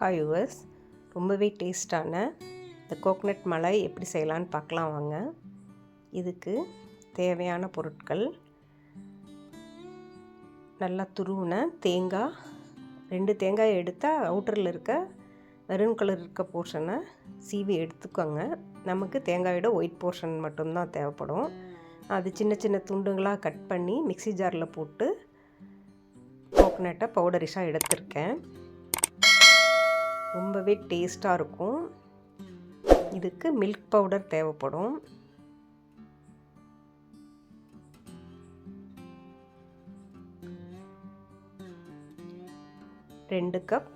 Hi viewers ரொம்பவே டேஸ்டான இந்த கோக்னட் மலை எப்படி செய்யலான்னு பார்க்கலாம் வாங்க. இதுக்கு தேவையான பொருட்கள். நல்லா துருவின தேங்காய். ரெண்டு தேங்காய் எடுத்தால் அவுட்டரில் இருக்க மெரூன் கலர் இருக்க போர்ஷனை சீவி எடுத்துக்கோங்க. நமக்கு தேங்காயோட ஒயிட் போர்ஷன் மட்டும்தான் தேவைப்படும். அது சின்ன சின்ன துண்டுங்களாக கட் பண்ணி மிக்ஸி ஜாரில் போட்டு கோக்னட்டை பவுடரிஷாக எடுத்திருக்கேன். ரொம்பவே டேஸ்ட்டாக இருக்கும். இதுக்கு மில்க் பவுடர் தேவைப்படும். ரெண்டு கப்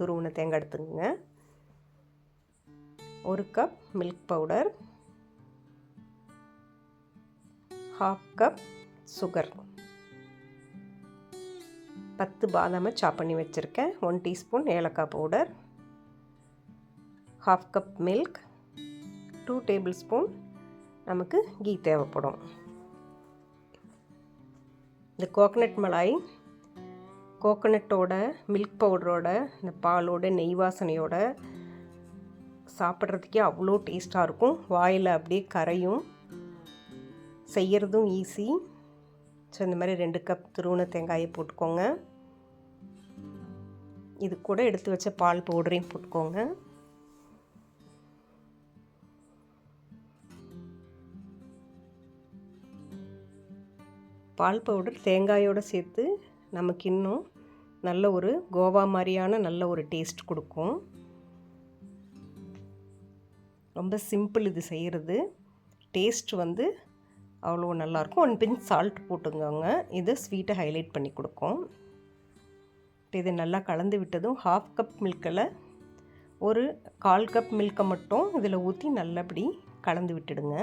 துருவின தேங்காய் எடுத்துக்கோங்க. ஒரு cup milk powder. Half cup sugar. பத்து பாதாமை சாப் பண்ணி வச்சுருக்கேன். ஒன் டீஸ்பூன் ஏலக்காய் powder. Half cup milk two tablespoon நமக்கு கீ தேவைப்படும். இந்த கோகனட் மலாய் கோகனட்டோட மில்க் பவுடரோட இந்த பாலோட நெய் வாசனையோட சாப்பிட்றதுக்கே அவ்வளோ டேஸ்ட்டாக இருக்கும். வாயில் அப்படியே கரையும் செய்கிறதும் ஈஸி ஸோ இந்த மாதிரி ரெண்டு கப் துருவன தேங்காயை போட்டுக்கோங்க. இது கூட எடுத்து வச்ச பால் பவுடரையும் போட்டுக்கோங்க. பால் பவுடர் தேங்காயோடு சேர்த்து நமக்கு இன்னும் நல்ல ஒரு கோவா மாதிரியான நல்ல ஒரு டேஸ்ட் கொடுக்கும். ரொம்ப சிம்பிள் இது செய்கிறது டேஸ்ட் வந்து அவ்வளோ நல்லாயிருக்கும் ஒன் பின் சால்ட் போட்டுக்கோங்க. இது ஸ்வீட்டை ஹைலைட் பண்ணி கொடுக்கும். இப்போ இது நல்லா கலந்து விட்டதும் ஹாஃப் கப் மில்கில் ஒரு கால் கப் மில்கை மட்டும் இதில் ஊற்றி நல்லபடி கலந்து விட்டுடுங்க.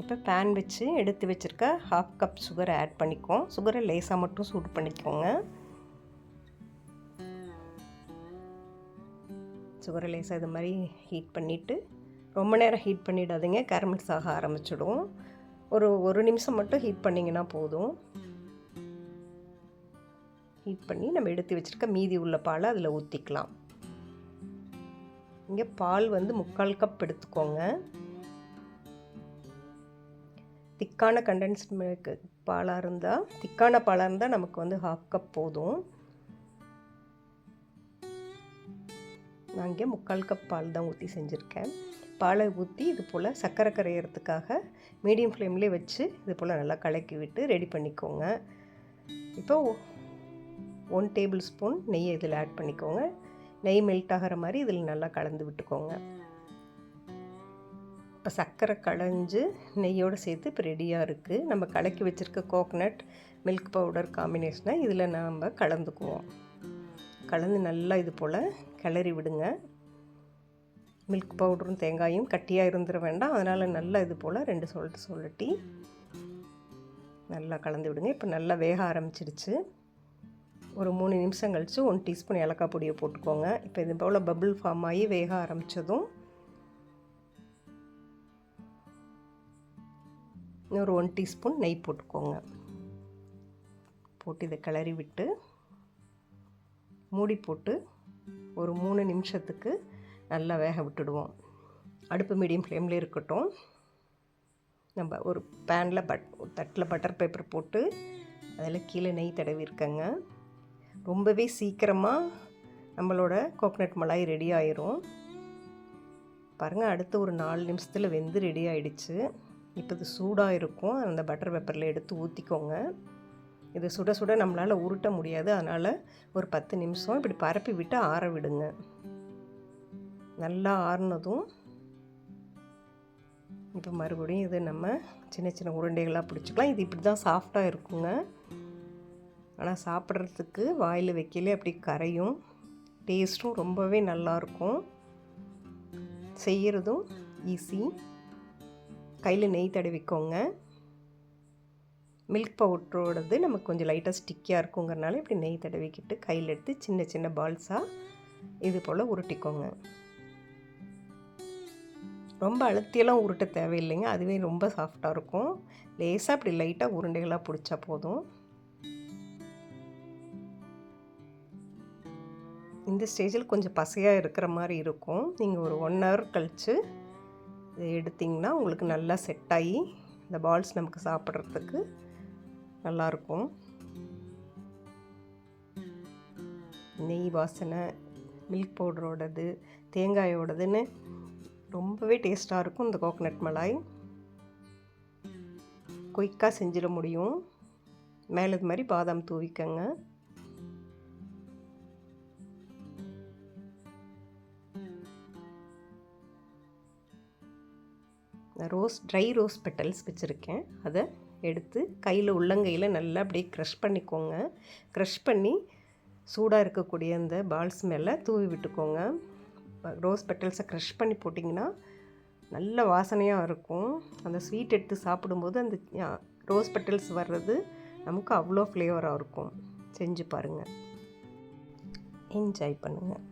இப்போ பேன் வச்சு எடுத்து வச்சுருக்க ஹாஃப் கப் சுகரை ஆட் பண்ணிக்குவோம். சுகரை லேசாக மட்டும் சூடு பண்ணிக்கோங்க. சுகரை லேசாக இது மாதிரி ஹீட் பண்ணிவிட்டு ரொம்ப நேரம் ஹீட் பண்ணிடாதீங்க. கேரமல்ஸ் ஆக ஆரம்பிச்சிடும். ஒரு ஒரு நிமிஷம் மட்டும் ஹீட் பண்ணிங்கன்னா போதும். ஹீட் பண்ணி நம்ம எடுத்து வச்சுருக்க மீதி உள்ள பாலை அதில் ஊற்றிக்கலாம் இங்கே பால் வந்து முக்கால் கப் எடுத்துக்கோங்க. திக்கான கண்டென்ஸ்ட் மில்க் பாலாக இருந்தால் திக்கான பாலாக இருந்தால் நமக்கு வந்து ஹாஃப் கப் போதும். நான் இங்கே முக்கால் கப் பால் தான் ஊற்றி செஞ்சுருக்கேன். பாலை ஊற்றி இது போல் சர்க்கரை கரையிறதுக்காக மீடியம் ஃப்ளேம்லேயே வச்சு இது போல் நல்லா கலக்கி விட்டு ரெடி பண்ணிக்கோங்க. இப்போ ஒன் டேபிள் ஸ்பூன் நெய்யை இதில் ஆட் பண்ணிக்கோங்க. நெய் மெல்ட் ஆகிற மாதிரி இதில் நல்லா கலந்து விட்டுக்கோங்க. இப்போ சர்க்கரை களைஞ்சு நெய்யோடு சேர்த்து இப்போ ரெடியாக இருக்குது நம்ம கலக்கி வச்சுருக்க கோகனட் மில்க் பவுடர் காம்பினேஷனை இதில் நாம் கலந்துக்குவோம். கலந்து நல்லா இது போல் கிளறி விடுங்க. மில்க் பவுடரும் தேங்காயும் கட்டியாக இருந்துட வேண்டாம். அதனால் நல்லா இது போல் ரெண்டு சொல்லிட்டு சொல்லட்டி நல்லா கலந்து விடுங்க. இப்போ நல்லா வேக ஆரம்பிச்சிடுச்சு ஒரு மூணு நிமிஷம் கழித்து ஒன் டீஸ்பூன் ஏலக்காய் பொடியை போட்டுக்கோங்க. இப்போ இது போல் பபுள் ஃபார்ம் ஆகி வேக ஆரம்பித்ததும் ஒரு ஒன் டீஸ்பூன் நெய் போட்டுக்கோங்க. போட்டு இதை கிளறி விட்டு மூடி போட்டு ஒரு மூணு நிமிஷத்துக்கு நல்லா வேக விட்டுடுவோம். அடுப்பு மீடியம் ஃப்ளேமில் இருக்கட்டும். நம்ம ஒரு பேனில் பட் தட்டில் பட்டர் பேப்பர் போட்டு அதில் கீழே நெய் தடவி இருக்கங்க. ரொம்பவே சீக்கிரமாக நம்மளோட கோகனட் மலாய் ரெடி ஆயிரும். பாருங்கள் அடுத்து ஒரு நாலு நிமிஷத்தில் வெந்து ரெடி ஆகிடுச்சு இப்போ இது சூடாக இருக்கும். அந்த பட்டர் பேப்பரில் எடுத்து ஊற்றிக்கோங்க. இது சுட சுட நம்மளால் உருட்ட முடியாது. அதனால் ஒரு பத்து நிமிஷம் இப்படி பரப்பி விட்டு ஆற விடுங்க. நல்லா ஆறுனதும் இப்போ மறுபடியும் இது நம்ம சின்ன சின்ன உருண்டைகளாக பிடிச்சிக்கலாம். இது இப்படி தான் சாஃப்டாக இருக்குங்க. ஆனால் சாப்பிட்றதுக்கு வாயில் வைக்கல அப்படி கரையும். டேஸ்ட்டும் ரொம்பவே நல்லாயிருக்கும் செய்கிறதும் ஈஸி. கையில் நெய் தடவிக்கோங்க மில்க் பவுட்ரோடது நமக்கு கொஞ்சம் லைட்டாக ஸ்டிக்கியாக இருக்குங்கிறனால இப்படி நெய் தடவிக்கிட்டு கையில் எடுத்து சின்ன சின்ன பால்ஸாக இது போல் உருட்டிக்கோங்க. ரொம்ப அழுத்தியெல்லாம் உருட்ட தேவையில்லைங்க. அதுவே ரொம்ப சாஃப்டாக இருக்கும். லேசாக அப்படி லைட்டாக உருண்டைகளாக பிடிச்சா போதும். இந்த ஸ்டேஜில் கொஞ்சம் பசையாக இருக்கிற மாதிரி இருக்கும். நீங்கள் ஒரு ஒன் ஹவர் கழித்து இதை எடுத்திங்கன்னா உங்களுக்கு நல்லா செட் ஆகி இந்த பால்ஸ் நமக்கு சாப்பிட்றதுக்கு நல்லாயிருக்கும். நெய் வாசனை மில்க் பவுடரோடது தேங்காயோடதுன்னு ரொம்பவே டேஸ்ட்டாக இருக்கும் இந்த கோகனட் மலாய் குயிக்காக செஞ்சிட முடியும். மேலே இது மாதிரி பாதாம் தூவிக்கங்க. ரோஸ் ட்ரை ரோஸ் பெட்டல்ஸ் வச்சுருக்கேன். அதை எடுத்து கையில் உள்ளங்கையில் நல்லா அப்படியே க்ரஷ் பண்ணிக்கோங்க. க்ரஷ் பண்ணி சூடாக இருக்கக்கூடிய அந்த பால்ஸ் மேலே தூவி விட்டுக்கோங்க. ரோஸ் பெட்டல்ஸை க்ரஷ் பண்ணி போட்டிங்கன்னா நல்ல வாசனையாக இருக்கும். அந்த ஸ்வீட் எடுத்து சாப்பிடும்போது அந்த ரோஸ் பெட்டல்ஸ் வர்றது நமக்கு அவ்வளோ ஃப்ளேவராக இருக்கும். செஞ்சு பாருங்கள் என்ஜாய் பண்ணுங்கள்